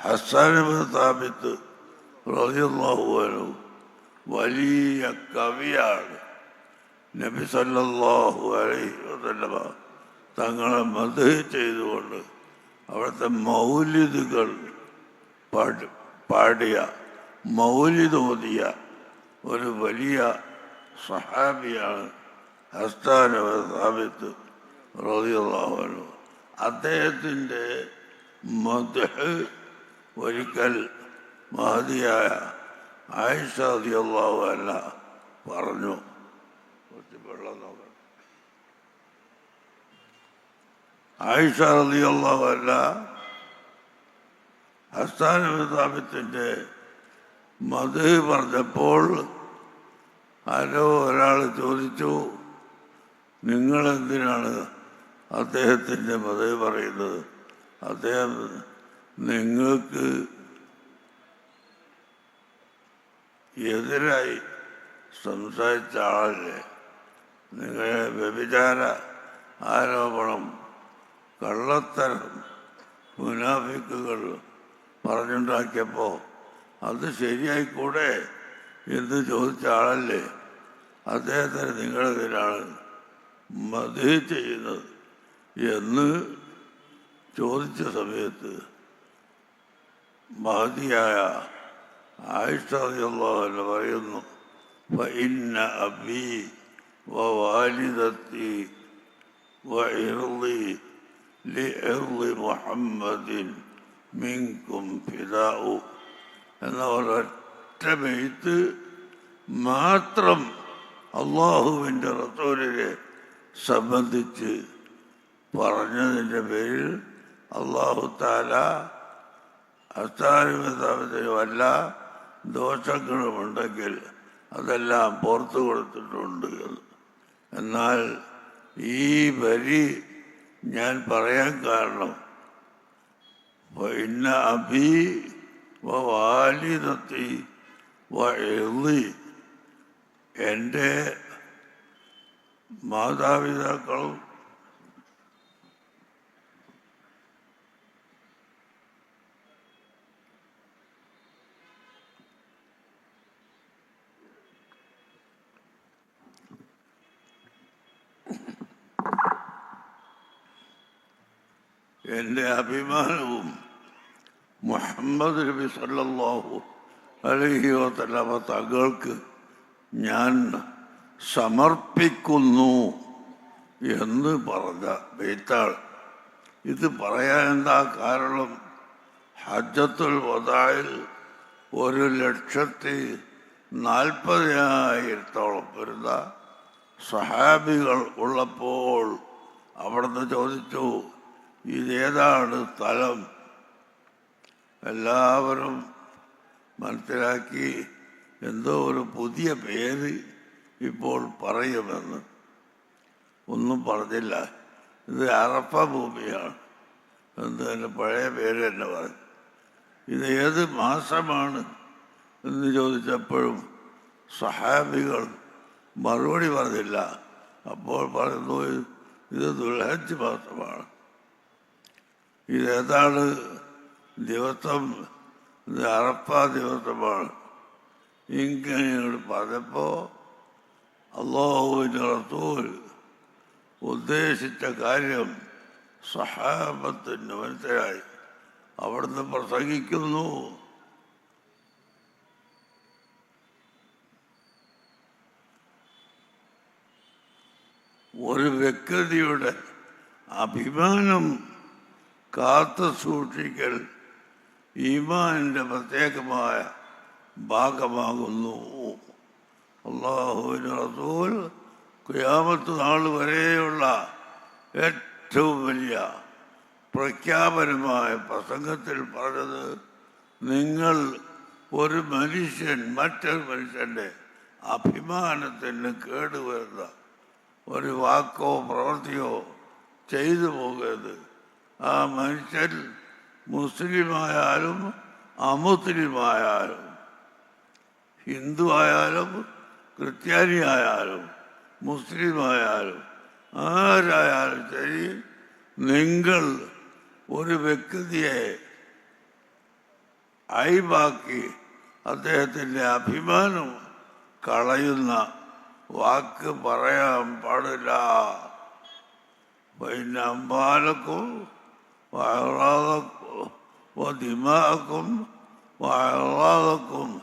ഹസാനബ് സ്ഥാപിത്ത് റളിയല്ലാഹു വലിയ കവിയാണ്. നബി സല്ലല്ലാഹു അലൈഹി വസല്ലമ തങ്ങളെ മത് ചെയ്തുകൊണ്ട് അവിടുത്തെ മൗലിദുകൾ പാടി പാടിയ മൗലിദോദിയ ഒരു വലിയ സഹാബിയാണ് ഹസ്താന സ്ഥാപിത്ത് റളിയല്ലാഹു അദ്ദേഹത്തിന്റെ മദ്ഹ് ഒരിക്കൽ മഹതിയായ ആയിഷ അല്ല പറഞ്ഞു കുറച്ച് വെള്ളം നോക്കണം. ആയിഷ അല്ല ഹസ്താന പ്രതാപത്തിന്റെ മത് പറഞ്ഞപ്പോൾ ആരോ ഒരാൾ ചോദിച്ചു നിങ്ങൾ എന്തിനാണ് അദ്ദേഹത്തിന്റെ മത പറയുന്നത്? അദ്ദേഹം നിങ്ങൾക്ക് എതിരായി സംസാരിച്ച ആളല്ലേ? നിങ്ങളെ വ്യഭിചാര ആരോപണം കള്ളത്തരം മുനാഫിക്കുകൾ പറഞ്ഞുണ്ടാക്കിയപ്പോൾ അത് ശരിയായിക്കൂടെ എന്ന് ചോദിച്ച ആളല്ലേ? അദ്ദേഹത്തിന് നിങ്ങളെതിരാണ് മതി ചെയ്യുന്നത് എന്ന് ചോദിച്ച സമയത്ത് മഹതിയായ ആയിഷാദിയുള്ള പറയുന്നു فإن أبي ووالدتي وعرضي لعرض محمد منكم فداء എന്ന ഒരൊറ്റ മെയ്ത്ത് മാത്രം അള്ളാഹുവിൻ്റെ റസൂലിനെ സംബന്ധിച്ച് പറഞ്ഞതിൻ്റെ പേരിൽ അള്ളാഹു താല അസ്ഥാനത്തിന് വല്ല ദോഷങ്ങളുമുണ്ടെങ്കിൽ അതെല്ലാം പുറത്തു കൊടുത്തിട്ടുണ്ട് എന്ന്. എന്നാൽ ഈ വരി ഞാൻ പറയാൻ കാരണം ഇന്ന അഭി വാലിദത്തി എഴുതി എന്റെ മാതാപിതാക്കളും എന്റെ അഭിമാനവും മുഹമ്മദ് നബി സല്ലാഹു അലൈഹി വസല്ലമ തങ്ങൾക്ക് ഞാൻ സമർപ്പിക്കുന്നു എന്ന് പറഞ്ഞ ബെയ്ത്താൾ ഇത് പറയാൻ എന്താ കാരണം? ഹജ്ജത്തുൽ വദായിൽ ഒരു ലക്ഷത്തി നാൽപ്പതിനായിരത്തോളം വരുന്ന സഹാബികൾ ഉള്ളപ്പോൾ അവിടുന്ന് ചോദിച്ചു ഇതേതാണ് സ്ഥലം എല്ലാവരും മനസ്സിലാക്കി എന്തോ ഒരു പുതിയ പേര് ഇപ്പോൾ പറയുമെന്ന്. ഒന്നും പറഞ്ഞില്ല. ഇത് അറഫ ഭൂമിയാണ്. എന്ന് തന്നെ പഴയ പേര് തന്നെ പറഞ്ഞു ഇത് ഏത് മാസമാണ് എന്ന് ചോദിച്ചപ്പോഴും സഹാബികൾ മറുപടി പറഞ്ഞില്ല. അപ്പോൾ പറയുന്നു ഇത് ദുൽഹജ് മാസമാണ്. ഇതേതാണ് ദിവസം അറപ്പ ദിവസമാണ്. ഇങ്ങനെ പറഞ്ഞപ്പോൾ അള്ളാഹുവിന്റെ റസൂൽ ഉദ്ദേശിച്ച കാര്യം സഹാബത്തിന് മനസ്സിലായി. അവിടുന്ന് പ്രസംഗിക്കുന്നു. ഒരു വ്യക്തിയുടെ അഭിമാനം കാത്തു സൂക്ഷിക്കൽ ഈമാനിന്റെ പ്രത്യേകമായ ഭാഗമാകുന്നു. അള്ളാഹുവിന് റസൂൽ കുയാമത്ത് നാൾ വരെയുള്ള ഏറ്റവും വലിയ പ്രഖ്യാപനമായ പ്രസംഗത്തിൽ പറഞ്ഞത് നിങ്ങൾ ഒരു മനുഷ്യൻ മറ്റൊരു മനുഷ്യന്റെ അഭിമാനത്തിന് കേടുവരുന്ന ഒരു വാക്കോ പ്രവൃത്തിയോ ചെയ്തു പോകരുത്. ആ മനുഷ്യൻ മുസ്ലിമായാലും അമുസ്ലിമായാലും ഹിന്ദു ആയാലും ക്രിസ്ത്യാനി ആയാലും മുസ്ലിം ആയാലും ആരായാലും ശരി നിങ്ങൾ ഒരു വ്യക്തിയെ അയവാക്കി അദ്ദേഹത്തിന്റെ അഭിമാനം കളയുന്ന വാക്ക് പറയാൻ പാടില്ല. വൈനമ്പാലക്കും വയറാതക്കും ودماءكم وأعراضكم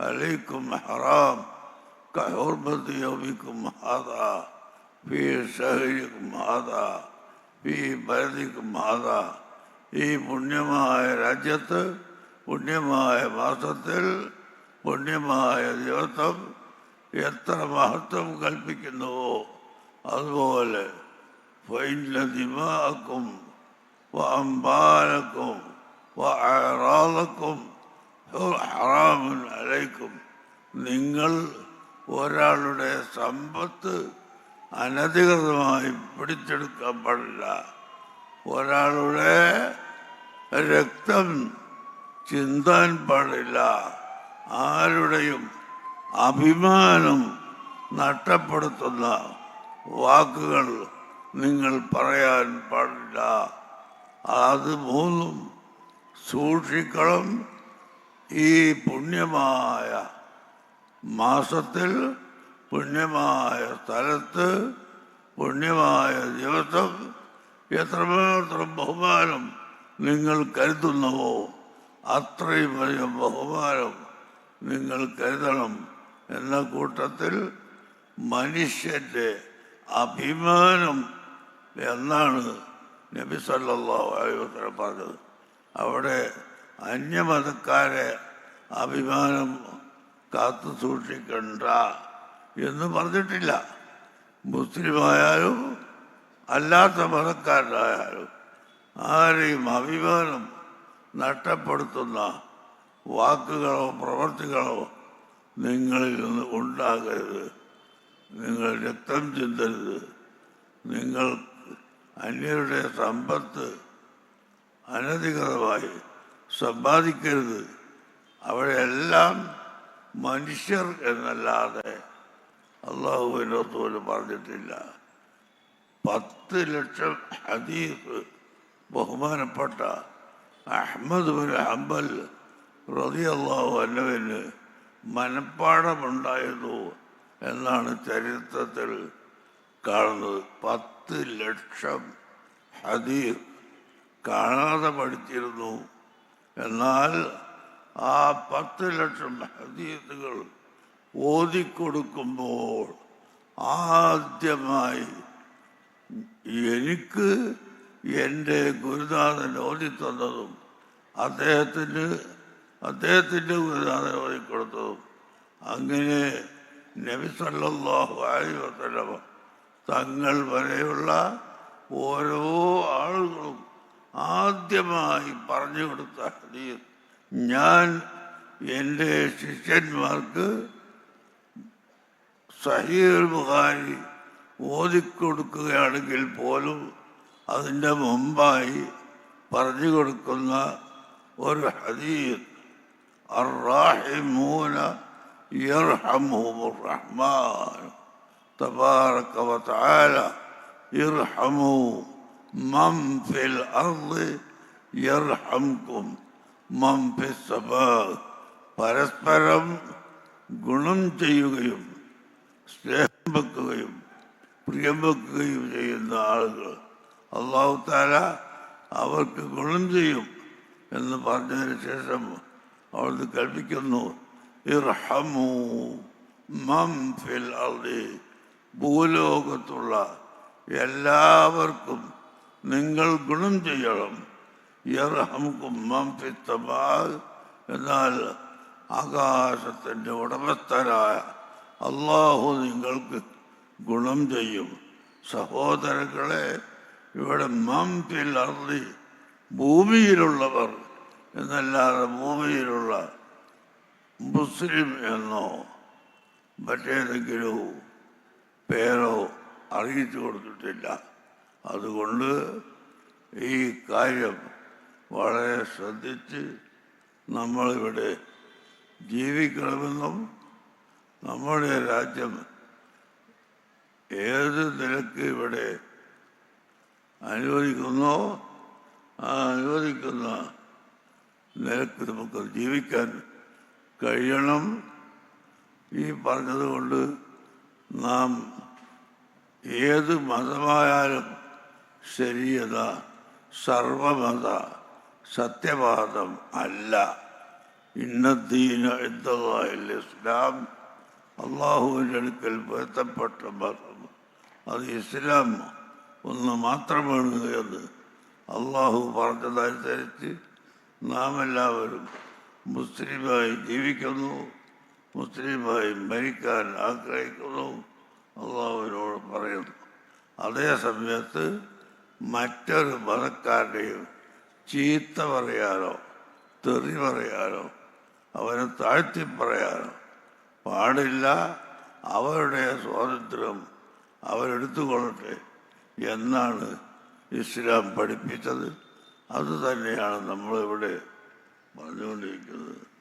عليكم حرام كحرمة يومكم هذا في شهركم هذا في بلدكم هذا ഈ പുണ്യമായ രാജ്യത്ത് പുണ്യമായ മാസത്തിൽ പുണ്യമായ ദിവസം എത്ര മഹത്വം കൽപ്പിക്കുന്നുവോ അതുപോലെ ഫൈനദിമാക്കും وأنبالكم وأعراضكم حرام عليكم നിങ്ങൾ ഒരാളുടെ സമ്പത്ത് അനധികൃതമായി പിടിച്ചെടുക്കാൻ പാടില്ല ഒരാളുടെ രക്തം ചിന്താൻ പാടില്ല ആരുടെയും അഭിമാനം നഷ്ടപ്പെടുത്തുന്ന വാക്കുകൾ നിങ്ങൾ പറയാൻ പാടില്ല അത് മൂന്നും സൂക്ഷിക്കണം. ഈ പുണ്യമായ മാസത്തിൽ പുണ്യമായ സ്ഥലത്ത് പുണ്യമായ ദിവസം എത്രമാത്രം ബഹുമാനം നിങ്ങൾ കരുതുന്നുവോ അത്രയും വലിയ ബഹുമാനം നിങ്ങൾ കരുതണം എന്ന കൂട്ടത്തിൽ മനുഷ്യന്റെ അഭിമാനം എന്നാണ് നബി സല്ലല്ലാഹു അലൈഹി വസല്ലം പറഞ്ഞത്. അവിടെ അന്യമതക്കാരെ അഭിമാനം കാത്തു സൂക്ഷിക്കണ്ട എന്ന് പറഞ്ഞിട്ടില്ല. മുസ്ലിമായാലും അല്ലാത്ത മതക്കാരനായാലും ആരെയും അഭിമാനം നഷ്ടപ്പെടുത്തുന്ന വാക്കുകളോ പ്രവർത്തികളോ നിങ്ങളിൽ നിന്ന് ഉണ്ടാകരുത്. നിങ്ങൾ രക്തം ചിന്തരുത്. നിങ്ങൾ അന്യരുടെ സമ്പത്ത് അനധികൃതമായി സമ്പാദിക്കരുത്. അവിടെയെല്ലാം മനുഷ്യർ എന്നല്ലാതെ അള്ളാഹുവിന്റെ തോലും പറഞ്ഞിട്ടില്ല. പത്ത് ലക്ഷം ഹദീസ് ബഹുമാനപ്പെട്ട അഹമ്മദ് ബിൻ ഹംബൽ അള്ളാഹു അന്നവിന് മനപ്പാടമുണ്ടായിരുന്നു എന്നാണ് ചരിത്രത്തിൽ കാണുന്നത് പത്ത് ലക്ഷം. ഹദീർ കാണാതെ പഠിച്ചിരുന്നു. എന്നാൽ ആ പത്ത് ലക്ഷം ഹദീസുകൾ ഓതിക്കൊടുക്കുമ്പോൾ ആദ്യമായി എനിക്ക് എന്റെ ഗുരുനാഥൻ ഓതിത്തന്നതും അദ്ദേഹത്തിന് അദ്ദേഹത്തിന്റെ ഗുരുനാഥൻ ഓതിക്കൊടുത്തതും. അങ്ങനെ നബി സല്ലല്ലാഹു അലൈഹി വസല്ലമ തങ്ങൾ വരെയുള്ള ഓരോ ആളുകളും ആദ്യമായി പറഞ്ഞു കൊടുത്ത ഹദീസ്. ഞാൻ എന്റെ ശിഷ്യന്മാർക്ക് സഹീർ ബുഹാരി ഓതിക്കൊടുക്കുകയാണെങ്കിൽ പോലും അതിന്റെ മുമ്പായി പറഞ്ഞു കൊടുക്കുന്ന ഒരു ഹദീസ് അറാഹിമൂന യർഹമുർ റഹ്മാൻ. تبارك وتعالى ارحموا من في الأرض يرحمكم من في السماء പരസ്പരം ഗുണം ചെയ്യുകയും സ്നേഹം വെക്കുകയും പ്രിയം വെക്കുകയും ചെയ്യുന്ന ആളുകൾ അള്ളാഹു താല അവർക്ക് ഗുണം ചെയ്യും എന്ന് പറഞ്ഞതിന് ശേഷം അവിടുന്ന് കൽപ്പിക്കുന്നു ഇർഹമു മം ഫിൽ അർദി ഭൂലോകത്തുള്ള എല്ലാവർക്കും നിങ്ങൾ ഗുണം ചെയ്യണം. ഫിത്തമാ എന്നാൽ ആകാശത്തിന്റെ ഉടമസ്ഥനായ അള്ളാഹു നിങ്ങൾക്ക് ഗുണം ചെയ്യും. സഹോദരങ്ങളെ ഇവിടെ മം ഫിൽ അർദി ഭൂമിയിലുള്ളവർ എന്നല്ലാതെ ഭൂമിയിലുള്ള മുസ്ലിം എന്നോ മറ്റേതെങ്കിലും പേരോ അറിയിച്ചു കൊടുത്തിട്ടില്ല. അതുകൊണ്ട് ഈ കാര്യം വളരെ ശ്രദ്ധിച്ച് നമ്മളിവിടെ ജീവിക്കണമെന്നും നമ്മുടെ രാജ്യം ഏത് നിലയ്ക്ക് ഇവിടെ അനുവദിക്കുന്നോ ആ അനുവദിക്കുന്ന നിലയ്ക്ക് നമുക്ക് ജീവിക്കാൻ കഴിയണം. ഈ പറഞ്ഞതുകൊണ്ട് നാം ഏത് മതമായാലും ശരിയത സർവമത സത്യവാദം അല്ല. ഇന്നദ്ദീന എന്തതായില്ല ഇസ്ലാം അള്ളാഹുവിന്റെ അടുക്കൽ പൊരുത്തപ്പെട്ട മതം. അത് ഇസ്ലാം ഒന്ന് മാത്രമാണ് എന്ന് അള്ളാഹു പറഞ്ഞതനുസരിച്ച് നാം എല്ലാവരും മുസ്ലിമായി ജീവിക്കുന്നു മുസ്ലിമായി മരിക്കാൻ ആഗ്രഹിക്കുന്നു. അള്ളാഹുവിനോട് പറയുന്നു. അതേ സമയത്ത് മറ്റൊരു മതക്കാരുടെയും ചീത്ത പറയാനോ തെറി പറയാനോ അവനെ താഴ്ത്തി പറയാനോ പാടില്ല. അവരുടെ സ്വാതന്ത്ര്യം അവരെടുത്തുകൊള്ളട്ടെ എന്നാണ് ഇസ്ലാം പഠിപ്പിച്ചത്. അതുതന്നെയാണ് നമ്മളിവിടെ പറഞ്ഞുകൊണ്ടിരിക്കുന്നത്.